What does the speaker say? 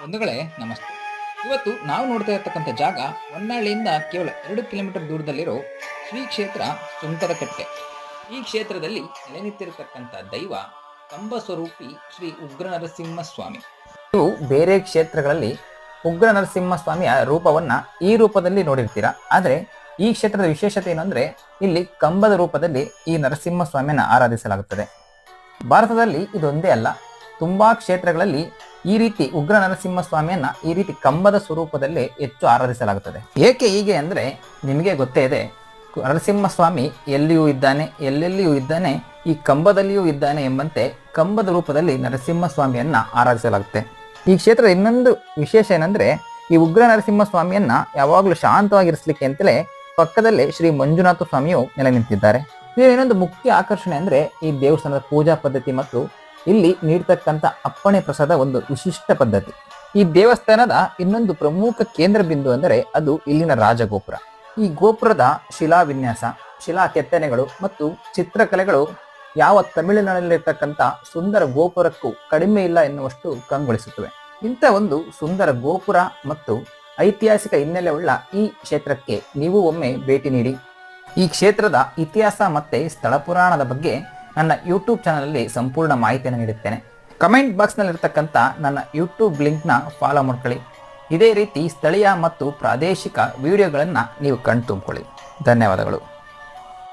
ಬಂಧುಗಳೇ, ನಮಸ್ತೆ. ಇವತ್ತು ನಾವು ನೋಡ್ತಾ ಇರ್ತಕ್ಕಂಥ ಜಾಗ ಹೊನ್ನಾಳಿಯಿಂದ ಕೇವಲ ಎರಡು ಕಿಲೋಮೀಟರ್ ದೂರದಲ್ಲಿರೋ ಶ್ರೀ ಕ್ಷೇತ್ರ ಸುಂಟರಕಟ್ಟೆ. ಈ ಕ್ಷೇತ್ರದಲ್ಲಿ ನೆಲೆ ನಿಂತಿರತಕ್ಕಂಥ ದೈವ ಕಂಬ ಸ್ವರೂಪಿ ಶ್ರೀ ಉಗ್ರ ನರಸಿಂಹ ಸ್ವಾಮಿ ನೀವು ಬೇರೆ ಕ್ಷೇತ್ರಗಳಲ್ಲಿ ಉಗ್ರ ನರಸಿಂಹ ಸ್ವಾಮಿಯ ರೂಪವನ್ನ ಈ ರೂಪದಲ್ಲಿ ನೋಡಿರ್ತೀರಾ? ಆದರೆ ಈ ಕ್ಷೇತ್ರದ ವಿಶೇಷತೆ ಏನಂದ್ರೆ ಇಲ್ಲಿ ಕಂಬದ ರೂಪದಲ್ಲಿ ಈ ನರಸಿಂಹ ಸ್ವಾಮಿಯನ್ನ ಆರಾಧಿಸಲಾಗುತ್ತದೆ. ಭಾರತದಲ್ಲಿ ಇದೊಂದೇ ಅಲ್ಲ, ತುಂಬಾ ಕ್ಷೇತ್ರಗಳಲ್ಲಿ ಈ ರೀತಿ ಉಗ್ರ ನರಸಿಂಹ ಸ್ವಾಮಿಯನ್ನ ಈ ರೀತಿ ಕಂಬದ ಸ್ವರೂಪದಲ್ಲಿ ಹೆಚ್ಚು ಆರಾಧಿಸಲಾಗುತ್ತದೆ. ಏಕೆ ಹೀಗೆ ಅಂದ್ರೆ ನಿಮಗೆ ಗೊತ್ತೇ ಇದೆ ನರಸಿಂಹ ಸ್ವಾಮಿ ಎಲ್ಲಿಯೂ ಇದ್ದಾನೆ, ಎಲ್ಲೆಲ್ಲಿಯೂ ಇದ್ದಾನೆ, ಈ ಕಂಬದಲ್ಲಿಯೂ ಇದ್ದಾನೆ ಎಂಬಂತೆ ಕಂಬದ ರೂಪದಲ್ಲಿ ನರಸಿಂಹ ಸ್ವಾಮಿಯನ್ನ ಆರಾಧಿಸಲಾಗುತ್ತೆ. ಈ ಕ್ಷೇತ್ರದ ಇನ್ನೊಂದು ವಿಶೇಷ ಏನಂದ್ರೆ, ಈ ಉಗ್ರ ನರಸಿಂಹ ಸ್ವಾಮಿಯನ್ನ ಯಾವಾಗಲೂ ಶಾಂತವಾಗಿರಿಸಲಿಕ್ಕೆ ಅಂತಲೇ ಪಕ್ಕದಲ್ಲೇ ಶ್ರೀ ಮಂಜುನಾಥ ಸ್ವಾಮಿಯು ನೆಲೆ ನಿಂತಿದ್ದಾರೆ. ಇನ್ನೊಂದು ಮುಖ್ಯ ಆಕರ್ಷಣೆ ಅಂದ್ರೆ ಈ ದೇವಸ್ಥಾನದ ಪೂಜಾ ಪದ್ಧತಿ ಮತ್ತು ಇಲ್ಲಿ ನೀಡ್ತಕ್ಕಂಥ ಅಪ್ಪಣೆ ಪ್ರಸಾದ ಒಂದು ವಿಶಿಷ್ಟ ಪದ್ಧತಿ. ಈ ದೇವಸ್ಥಾನದ ಇನ್ನೊಂದು ಪ್ರಮುಖ ಕೇಂದ್ರ ಬಿಂದು ಅಂದರೆ ಅದು ಇಲ್ಲಿನ ರಾಜಗೋಪುರ. ಈ ಗೋಪುರದ ಶಿಲಾ ವಿನ್ಯಾಸ, ಶಿಲಾ ಕೆತ್ತನೆಗಳು ಮತ್ತು ಚಿತ್ರಕಲೆಗಳು ಯಾವ ತಮಿಳುನಾಡಿನಲ್ಲಿರ್ತಕ್ಕಂಥ ಸುಂದರ ಗೋಪುರಕ್ಕೂ ಕಡಿಮೆ ಇಲ್ಲ ಎನ್ನುವಷ್ಟು ಕಂಗೊಳಿಸುತ್ತವೆ. ಇಂಥ ಒಂದು ಸುಂದರ ಗೋಪುರ ಮತ್ತು ಐತಿಹಾಸಿಕ ಹಿನ್ನೆಲೆ ಉಳ್ಳ ಈ ಕ್ಷೇತ್ರಕ್ಕೆ ನೀವು ಒಮ್ಮೆ ಭೇಟಿ ನೀಡಿ. ಈ ಕ್ಷೇತ್ರದ ಇತಿಹಾಸ ಮತ್ತೆ ಸ್ಥಳ ಪುರಾಣದ ಬಗ್ಗೆ ನನ್ನ ಯೂಟ್ಯೂಬ್ ಚಾನಲಲ್ಲಿ ಸಂಪೂರ್ಣ ಮಾಹಿತಿಯನ್ನು ನೀಡುತ್ತೇನೆ. ಕಮೆಂಟ್ ಬಾಕ್ಸ್ನಲ್ಲಿರ್ತಕ್ಕಂಥ ನನ್ನ ಯೂಟ್ಯೂಬ್ ಲಿಂಕ್ನ ಫಾಲೋ ಮಾಡ್ಕೊಳ್ಳಿ. ಇದೇ ರೀತಿ ಸ್ಥಳೀಯ ಮತ್ತು ಪ್ರಾದೇಶಿಕ ವಿಡಿಯೋಗಳನ್ನು ನೀವು ಕಣ್ತುಂಬಿಕೊಳ್ಳಿ. ಧನ್ಯವಾದಗಳು.